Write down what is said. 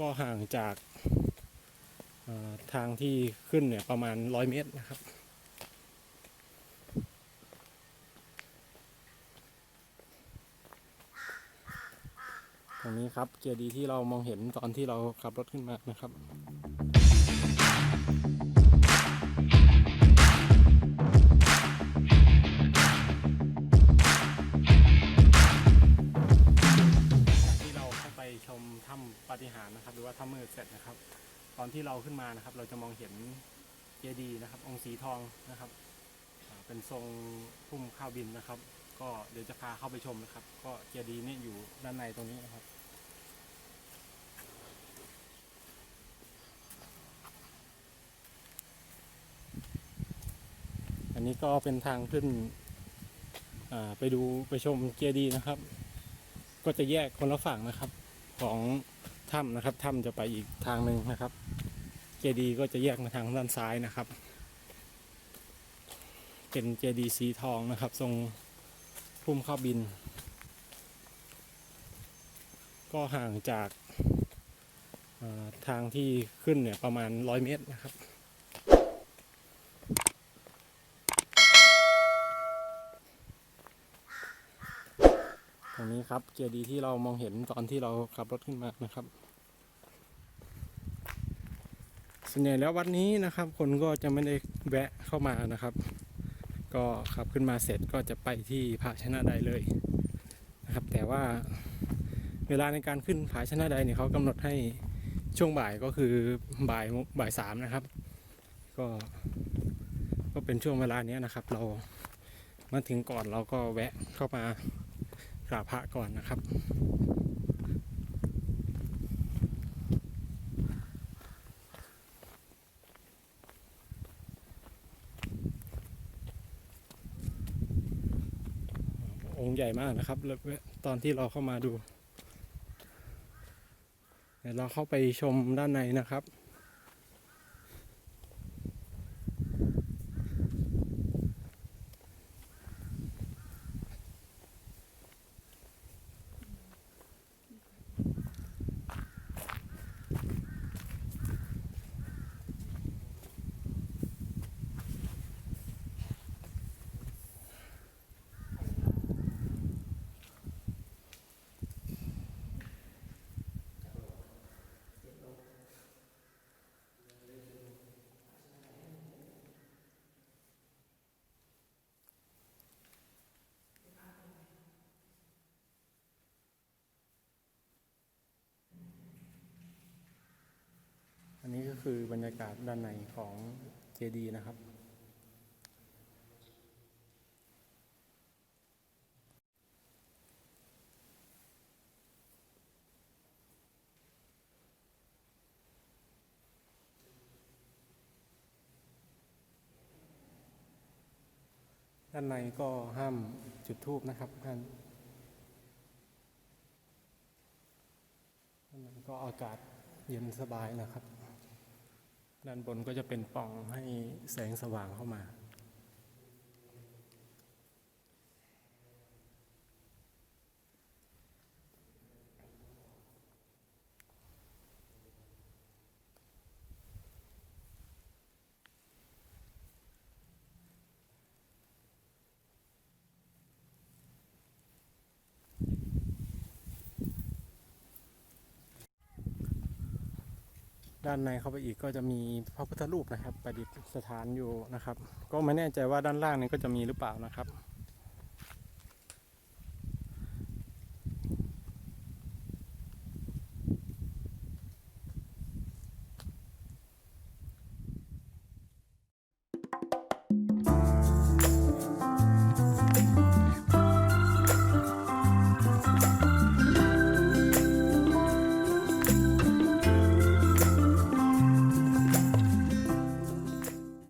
ก็ห่างจากทางที่ขึ้นเนี่ยประมาณร้อยเมตรนะครับ ตรงนี้ครับเกียร์ดีที่เรามองเห็นตอนที่เราขับรถขึ้นมานะครับ หาริย์นะครับหรือว่าถ้ำมืดเสร็จนะครับ ตอนที่เราขึ้นมานะครับ เราจะมองเห็นเจดีย์นะครับ องค์สีทองนะครับเป็นทรงพุ่มข้าวบินนะครับ ก็เดี๋ยวจะพาเข้าไปชมนะครับ ก็เจดีย์นี่อยู่ด้านในตรงนี้นะครับอันนี้ก็เป็นทางขึ้นไปดูไปชมเจดีย์นะครับ ก็จะแยกคนละฝั่งนะครับ ของ ถ้ำนะครับถ้ำจะไปอีกทางหนึ่งนะครับ เจดีย์ก็จะแยกมาทางด้านซ้ายนะครับ เป็นเจดีย์สีทองนะครับ ทรงพุ่มข้าวบิน ก็ห่างจากทางที่ขึ้นเนี่ยประมาณร้อยเมตรนะครับ งนี้ครับเจดีย์ที่เรามองเห็นตอนที่เราขับรถขึ้นมานะครับส่วนใหญ่แล้ววัดนี้นะครับ คนก็จะไม่ได้แวะเข้ามานะครับ ก็ขับขึ้นมาเสร็จก็จะไปที่ผาชนะใดเลยนะครับ แต่ว่าเวลาในการขึ้นผาชนะใดเนี่ยเขากำหนดให้ช่วงบ่ายก็คือบ่ายบ่ายสามนะครับ ก็ก็เป็นช่วงเวลาเนี้ยนะครับ เรามาถึงก่อนเราก็แวะเข้ามา กราบพระก่อนนะครับ องค์ใหญ่มากนะครับ แล้วตอนที่เราเข้ามาดู เดี๋ยวเราเข้าไปชมด้านในนะครับ คือบรรยากาศด้านในของเจดีย์นะครับ ด้านในก็ห้ามจุดทูบนะครับท่านด้านในก็อากาศเย็นสบายนะครับ ด้านบนก็จะเป็นป่องให้แสงสว่างเข้ามา ด้านในเข้าไปอีกก็จะมีพระพุทธรูปนะครับ ประดิษฐานอยู่นะครับ ก็ไม่แน่ใจว่าด้านล่างนี้ก็จะมีหรือเปล่านะครับ